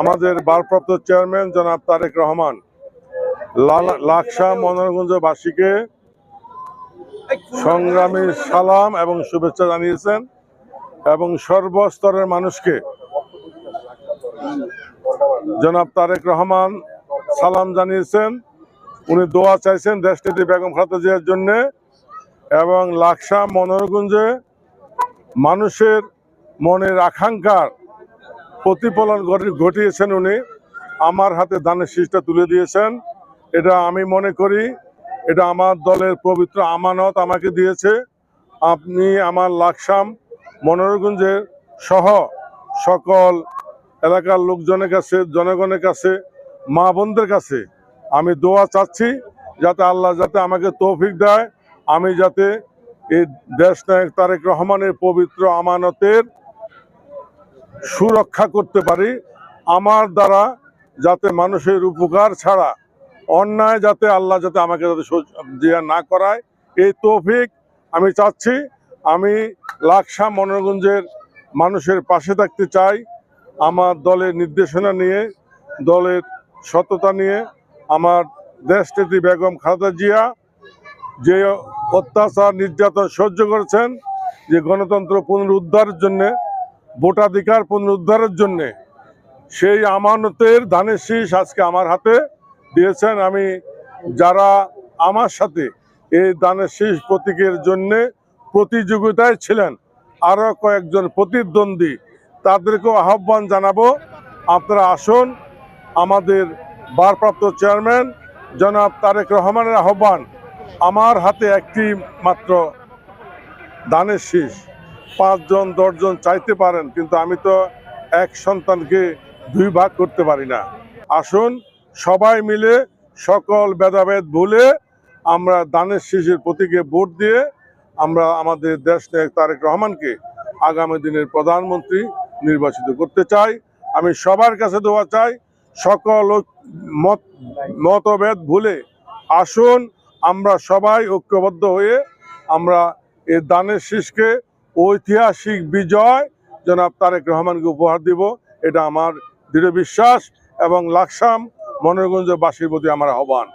আমাদের ভারপ্রাপ্ত চেয়ারম্যান জনাব তারেক রহমান লাকসা মনোরঞ্জবাসীকে সংগ্রামী সালাম এবং শুভেচ্ছা জানিয়েছেন এবং সর্বস্তরের মানুষকে জনাব তারেক রহমান সালাম জানিয়েছেন। উনি দোয়া চাইছেন দেশটিতে বেগম খালেদা জিয়ার জন্য এবং লাকসা মনোরগঞ্জে মানুষের মনের আকাঙ্ক্ষার প্রতিফলন ঘটি- ঘটিয়েছেন উনি। আমার হাতে ধানের শীষটা তুলে দিয়েছেন। এটা আমি মনে করি, এটা আমার দলের পবিত্র আমানত আমাকে দিয়েছে। আপনি আমার লাকসাম মনোরগঞ্জের সহ সকল এলাকার লোকজনের কাছে, জনগণের কাছে, মা বোনদের কাছে আমি দোয়া চাচ্ছি যাতে আল্লাহ যাতে আমাকে তৌফিক দেয়। আমি যাতে এই দেশ নায়ক তারেক রহমানের পবিত্র আমানতের সুরক্ষা করতে পারি, আমার দ্বারা যাতে মানুষের উপকার ছাড়া, অন্যায় যাতে আল্লাহ যাতে আমাকে যাতে দেয়া না করায়, এই তৌফিক আমি চাচ্ছি, আমি লাকসা মনোরঞ্জের মানুষের পাশে থাকতে চাই, আমার দলের নির্দেশনা নিয়ে, দলের সততা নিয়ে, আমার দেশটিতে বেগম খালেদা জিয়া যে অত্যাচার, নির্যাতন সহ্য করেছেন, যে গণতন্ত্র পুনরুদ্ধারের জন্যে ভোটাধিকার পুনরুদ্ধারের জন্যে সেই আমানতের ধানের শীষ আজকে আমার হাতে দিয়েছেন আমি যারা আমার সাথে এই দানের শীষ প্রতীকের জন্যে প্রতিযোগিতায় ছিলেন আরও কয়েকজন প্রতিদ্বন্দ্বী, তাদেরকেও আহ্বান জানাব। আপনারা আসুন, আমাদের ভারপ্রাপ্ত চেয়ারম্যান জনাব তারেক রহমানের আহ্বান, আমার হাতে একটি মাত্র দানের শীষ। পাঁচজন, দশজন চাইতে পারেন, কিন্তু আমি তো এক সন্তানকে দুই ভাগ করতে পারি না। আসুন, সবাই মিলে সকল ভেদাভেদ ভুলে আমরা দানের শীষের প্রতীকে ভোট দিয়ে আমরা আমাদের দেশ নায়ক তারেক রহমানকে আগামী দিনের প্রধানমন্ত্রী নির্বাচিত করতে চাই। আমি সবার কাছে দোয়া চাই, সকল মত, মতভেদ ভুলে আসুন, আমরা সবাই ঐক্যবদ্ধ হয়ে আমরা এই দানের শীষকে ঐতিহাসিক বিজয় জনাব তারেক রহমানকে উপহার দিব। এটা আমার দৃঢ় বিশ্বাস এবং লাকসাম মনোরগঞ্জবাসীর প্রতি আমার আহ্বান।